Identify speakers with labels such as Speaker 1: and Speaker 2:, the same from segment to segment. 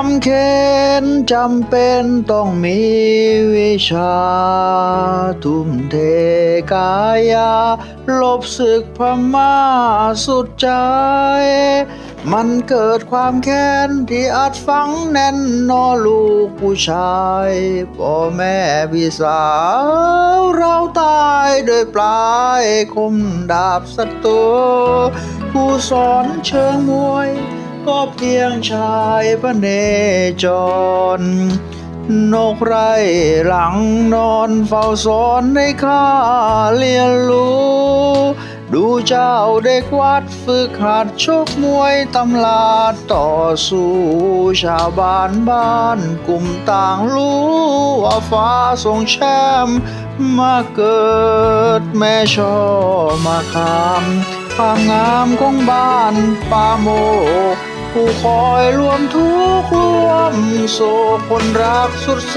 Speaker 1: ความเค้นจำเป็นต้องมีวิชา ทุ่มเทกายา ลบศึกพม่าสุดใจ มันเกิดความแค้นที่อาจฝังแน่นนอลูกผู้ชายพ่อแม่พี่สาว เราตายโดยปลายคมดาบศัตรูผู้สอนเชิงมวย ก็เพียงชายพระเนจร นกไรหลังนอนเฝ้าสอนให้ข้าเรียนรู้ ดูเจ้าเด็กวัดฝึกหัดชกมวยตำลาดต่อสู้ชาวบ้านบ้านกลุ่มต่างรู้ว่าฟ้าทรงแชมป์มาเกิดแม่ชอมาคำความงามของบ้านป่าโมก ผู้คอยรวมทุกข์รวมโศกคนรักสุดแส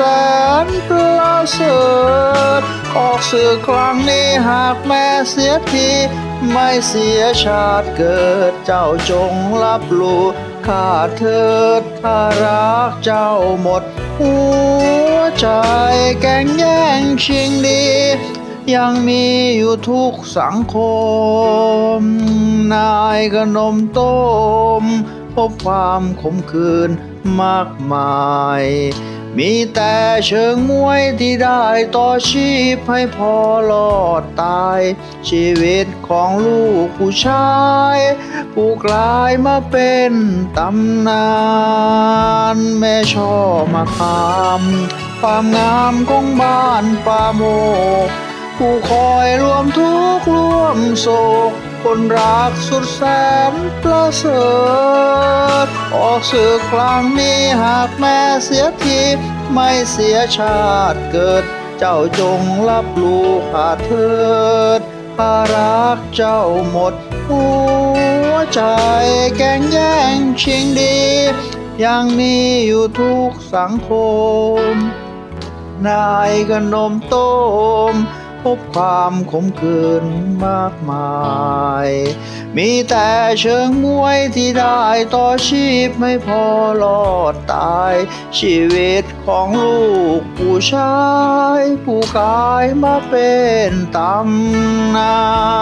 Speaker 1: นประเสริฐออกสื่อครั้งนี้หากแม่เสียทีไม่เสียชาติเกิดเจ้าจงรับรู้ข้าเถิดข้ารักเจ้าหมด หัวใจแก่งแย่งชิงดี ยังมีอยู่ทุกสังคม นายขนมต้ม พบความขมขื่นมากมาย มีแต่เชิงมวยที่ได้ต่อชีพให้พอรอดตาย ชีวิตของลูกผู้ชาย ผู้กลายมาเป็นตำนาน แม่ชอบมาคำความงามของบ้านป่าโมกผู้คอยรวมทุกข์รวมโศก คนรักสุดแสนประเสริฐออกสื่อครั้งนี้หากแม่เสียทีไม่เสียชาติเกิด เจ้าจงรับรู้ขาดเถิดข้ารักเจ้าหมด หัวใจแก่งแย่งชิงดียังมีอยู่ทุกสังคม นายขนมต้ม พบความขมขื่นมากมาย มีแต่เชิงมวยที่ได้ต่อชีพไม่พอรอดตาย ชีวิตของลูกผู้ชาย ผู้กลายมาเป็นตำนาน